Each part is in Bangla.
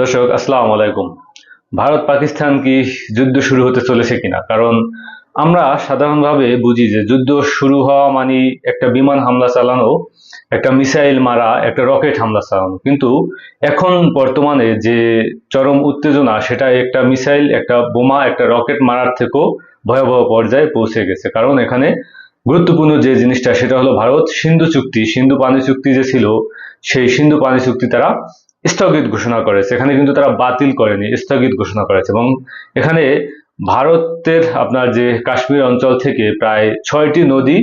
দর্শক, আসসালামু আলাইকুম। ভারত পাকিস্তান কি যুদ্ধ শুরু হতে চলেছে কিনা? কারণ আমরা সাধারণভাবে বুঝি যে যুদ্ধ শুরু হওয়া মানে একটা বিমান হামলা চালানো, একটা মিসাইল মারা, একটা রকেট হামলা চালানো। কিন্তু এখন বর্তমানে যে চরম উত্তেজনা সেটা একটা মিসাইল, একটা বোমা, একটা রকেট মারার থেকেও ভয়াবহ পর্যায়ে পৌঁছে গেছে। কারণ এখানে গুরুত্বপূর্ণ যে জিনিসটা, সেটা হলো ভারত সিন্ধু চুক্তি, সিন্ধু পানি চুক্তি যে ছিল, সেই সিন্ধু পানি চুক্তি তারা স্থগিত ঘোষণা করেছে এখানে কিন্তু তারা বাতিল করেনি, স্থগিত ঘোষণা করেছে। এবং এখানে ভারতের আপনার যে কাশ্মীর অঞ্চল থেকে প্রায় ছয়টি নদী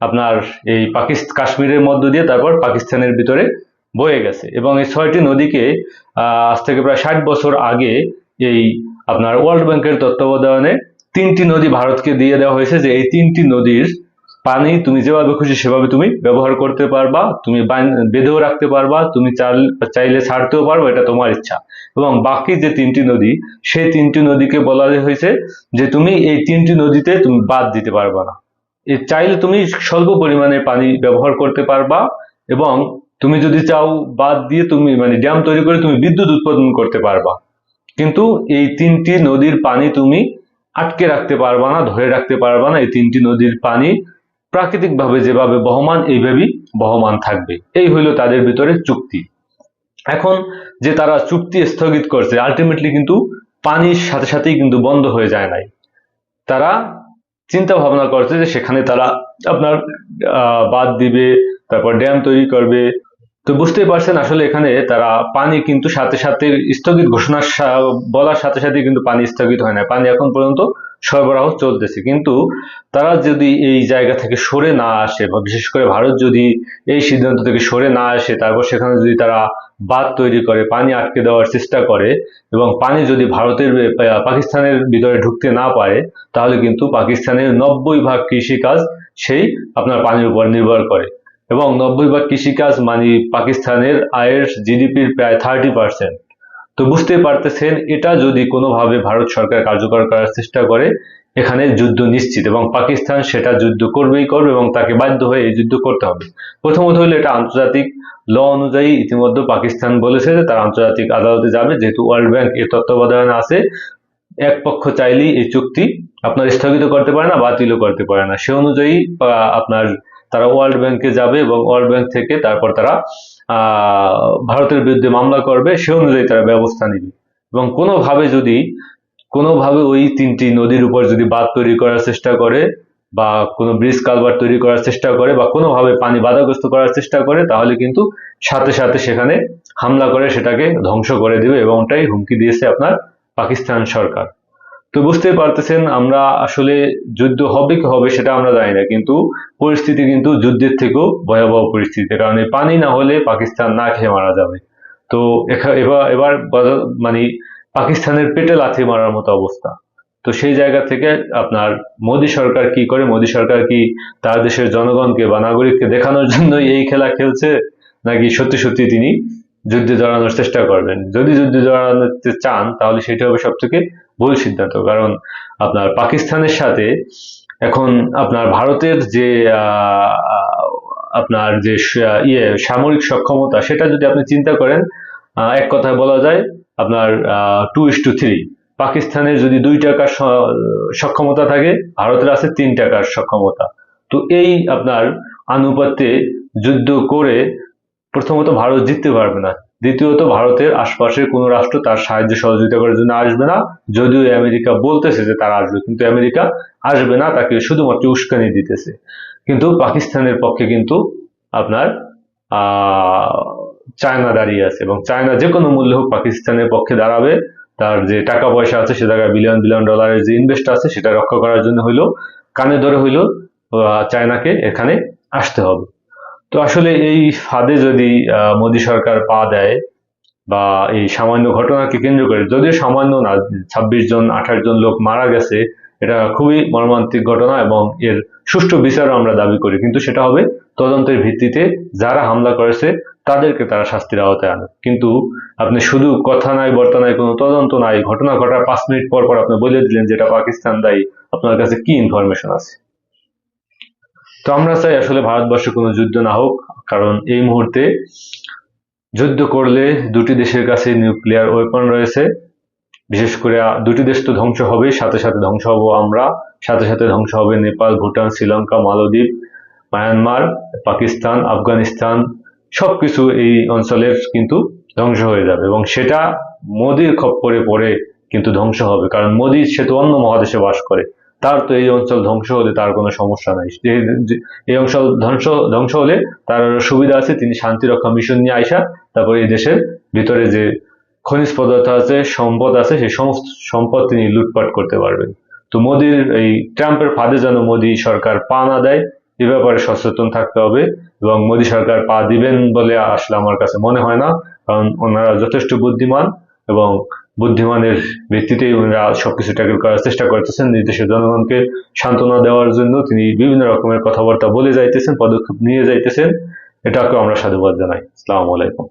আপনার এই পাকিস্তান কাশ্মীরের মধ্য দিয়ে তারপর পাকিস্তানের ভিতরে বয়ে গেছে। এবং এই ছয়টি নদীকে আজ থেকে প্রায় ষাট বছর আগে এই আপনার ওয়ার্ল্ড ব্যাংকের তত্ত্বাবধানে তিনটি নদী ভারতকে দিয়ে দেওয়া হয়েছে যে এই তিনটি নদীর পানি তুমি যেভাবে খুশি সেভাবে তুমি ব্যবহার করতে পারবা, তুমি বেঁধেও রাখতে পারবা, তুমি চাইলে ছাড়তেও পারবে, এটা তোমার ইচ্ছা। এবং বাকি যে তিনটি নদী, সেই তিনটি নদীকে বলা হয়েছে যে তুমি এই তিনটি নদীতে তুমি বাদ দিতে পারবা না। চাইলে তুমি স্বল্প পরিমাণে পানি ব্যবহার করতে পারবা এবং তুমি যদি চাও বাদ দিয়ে তুমি মানে ড্যাম তৈরি করে তুমি বিদ্যুৎ উৎপাদন করতে পারবা। কিন্তু এই তিনটি নদীর পানি তুমি আটকে রাখতে পারবা না, ধরে রাখতে পারবা না, এই তিনটি নদীর পানি প্রাকৃতিকভাবে যেভাবে বহমান, এইভাবেই বহমান থাকবে। এই হইল তাদের ভিতরে চুক্তি। এখন যে তারা চুক্তি স্থগিত করছে আলটিমেটলি কিন্তু পানির সাথে সাথেই কিন্তু বন্ধ হয়ে যায় নাই। তারা চিন্তা ভাবনা করছে যে সেখানে তারা আপনার বাদ দিবে, তারপর ড্যাম তৈরি করবে। তো বুঝতেই পারছেন আসলে এখানে তারা পানি কিন্তু সাথে সাথে স্থগিত ঘোষণার বলার সাথে সাথে কিন্তু পানি স্থগিত হয় না পানি এখন পর্যন্ত সরবরাহ চলতেছে। কিন্তু তারা যদি এই জায়গা থেকে সরে না আসে, বা বিশেষ করে ভারত যদি এই সিদ্ধান্ত থেকে সরে না আসে, তারপর সেখানে যদি তারা বাঁধ তৈরি করে, পানি আটকে দেওয়ার চেষ্টা করে, এবং পানি যদি ভারতের পাকিস্তানের ভিতরে ঢুকতে না পারে, তাহলে কিন্তু পাকিস্তানের নব্বই ভাগ কৃষিকাজ সেই আপনার পানির উপর নির্ভর করে। এবং নব্বই ভাগ কৃষিকাজ মানে পাকিস্তানের আয়ের জিডিপির প্রায় থার্টি পার্সেন্ট তো বুঝতেই পারতেছেন, এটা যদি কোনোভাবে ভারত সরকার কার্যকর করার চেষ্টা করে, এখানে যুদ্ধ নিশ্চিত এবং পাকিস্তান সেটা যুদ্ধ করবেই করবে এবং তাকে বাধ্য হয়ে এই যুদ্ধ করতে হবে। প্রথমত হলো এটা আন্তর্জাতিক ল অনুযায়ী ইতিমধ্যে পাকিস্তান বলেছে যে তারা আন্তর্জাতিক আদালতে যাবে, যেহেতু ওয়ার্ল্ড ব্যাংক এর তত্ত্বাবধানে আছে, এক পক্ষ চাইলেই এই চুক্তি আপনার স্থগিত করতে পারে না, বাতিলও করতে পারে না। সে অনুযায়ী আপনার তারা ওয়ার্ল্ড ব্যাংকে যাবে এবং ওয়ার্ল্ড ব্যাংক থেকে তারপর তারা ভারতের বিরুদ্ধে মামলা করবে, সে অনুযায়ী তারা ব্যবস্থা নেবে। এবং কোনোভাবে যদি, কোনোভাবে ওই তিনটি নদীর উপর যদি বাঁধ তৈরি করার চেষ্টা করে, বা কোনো ব্রিজ কালভার তৈরি করার চেষ্টা করে, বা কোনোভাবে পানি বাধাগ্রস্ত করার চেষ্টা করে, তাহলে কিন্তু সাথে সাথে সেখানে হামলা করে সেটাকে ধ্বংস করে দেবে এবং ওটাই হুমকি দিয়েছে আপনার পাকিস্তান সরকার। তো বুঝতেই পারতেছেন, আমরা আসলে যুদ্ধ হবে কি হবে সেটা আমরা জানি না, কিন্তু পরিস্থিতি কিন্তু যুদ্ধের থেকেও ভয়াবহ পরিস্থিতি কারণ পানি না হলে পাকিস্তান না খেয়ে মারা যাবে। তো এবার এবার মানে পাকিস্তানের পেটে লাথি মারার মতো অবস্থা। তো সেই জায়গা থেকে আপনার মোদী সরকার কি করে, মোদী সরকার কি তার দেশের জনগণকে বা নাগরিককে দেখানোর জন্য এই খেলা খেলছে, নাকি সত্যি সত্যি তিনি যুদ্ধে জড়ানোর চেষ্টা করবেন? যদি যুদ্ধে জড়ানোতে চান, তাহলে সেটা হবে সব থেকে ভুল সিদ্ধান্ত। কারণ আপনার পাকিস্তানের সাথে এখন আপনার ভারতের যে আপনার যে ইয়ে সামরিক সক্ষমতা, সেটা যদি আপনি চিন্তা করেন এক কথায় বলা যায়, আপনার টু ইস টু থ্রি পাকিস্তানের যদি দুই টাকার সক্ষমতা থাকে, ভারতের আছে তিন টাকার সক্ষমতা। তো এই আপনার আনুপাতে যুদ্ধ করে প্রথমত ভারত জিততে পারবে না। দ্বিতীয়ত ভারতের আশপাশের কোনো রাষ্ট্র তার সাহায্য সহযোগিতা করার জন্য আসবে না। যদিও আমেরিকা বলতেছে যে তারা আসবে কিন্তু আমেরিকা আসবে না তাকে শুধুমাত্র উস্কানি দিতেছে। কিন্তু পাকিস্তানের পক্ষে কিন্তু আপনার চায়না দাঁড়িয়ে আছে এবং চায়না যে কোনো মূল্যে হোক পাকিস্তানের পক্ষে দাঁড়াবে। তার যে টাকা পয়সা আছে সে জায়গায় বিলিয়ন বিলিয়ন ডলারের যে ইনভেস্ট আছে সেটা রক্ষা করার জন্য হইল কানে ধরে হইল আহ, চায়নাকে এখানে আসতে হবে। তো আসলে এই ফাঁদে যদি মোদী সরকার পা দেয় বা এই সামান্য ঘটনাকে কেন্দ্র করে, যদিও সামান্য না, ছাব্বিশ জন, আঠাশ জন লোক মারা গেছে, এটা খুবই মর্মান্তিক ঘটনা এবং এর সুষ্ঠু বিচারও আমরা দাবি করি। কিন্তু সেটা হবে তদন্তের ভিত্তিতে যারা হামলা করেছে, তাদেরকে তারা শাস্তির আওতায় আনে কিন্তু আপনি শুধু কথা নাই, বর্তা নাই, কোনো তদন্ত নাই, ঘটনা ঘটার পাঁচ মিনিট পর পর আপনি বলে দিলেন যেটা পাকিস্তান দায়ী, আপনার কাছে কি ইনফরমেশন আছে? তো আমরা চাই আসলে ভারতবর্ষে কোনো যুদ্ধ না হোক, কারণ এই মুহূর্তে যুদ্ধ করলে দুটি দেশের কাছে নিউক্লিয়ার ওয়েপন রয়েছে। বিশেষ করে দুটি দেশ তো ধ্বংস হবে সাথে সাথে ধ্বংস হব আমরা, সাথে সাথে ধ্বংস হবে নেপাল, ভুটান, শ্রীলঙ্কা, মালদ্বীপ, মায়ানমার, পাকিস্তান, আফগানিস্তান, সবকিছু এই অঞ্চলের কিন্তু ধ্বংস হয়ে যাবে এবং সেটা মোদির খপ্পরে পড়ে কিন্তু ধ্বংস হবে, কারণ মোদি সে তো অন্য মহাদেশে বাস করে। তার তো এই অঞ্চল ধ্বংস হলে তার কোনো সমস্যা নাই। এই অঞ্চল ধ্বংস ধ্বংস হলে তার সুবিধা আছে, তিনি শান্তি রক্ষা মিশন নিয়ে আইসা তারপর এই দেশের ভিতরে যে খনিজ পদার্থ আছে, সম্পদ আছে, সেই সমস্ত সম্পদ তিনি লুটপাট করতে পারবেন। তো মোদির এই ট্রাম্পের ফাঁদে যেন মোদি সরকার পা না দেয়, এ ব্যাপারে সচেতন থাকতে হবে এবং মোদি সরকার পা দিবেন বলে আসলে আমার কাছে মনে হয় না, কারণ ওনারা যথেষ্ট বুদ্ধিমান এবং বুদ্ধিমানের ভিত্তিতে উনারা সবকিছু ট্যাকেল করার চেষ্টা করতেছেন। নির্দেশের দেশের জনগণকে সান্ত্বনা দেওয়ার জন্য তিনি বিভিন্ন রকমের কথাবার্তা বলে যাইতেছেন, পদক্ষেপ নিয়ে যাইতেছেন। এটাকে আমরা সাধুবাদ জানাই। আসসালামু আলাইকুম।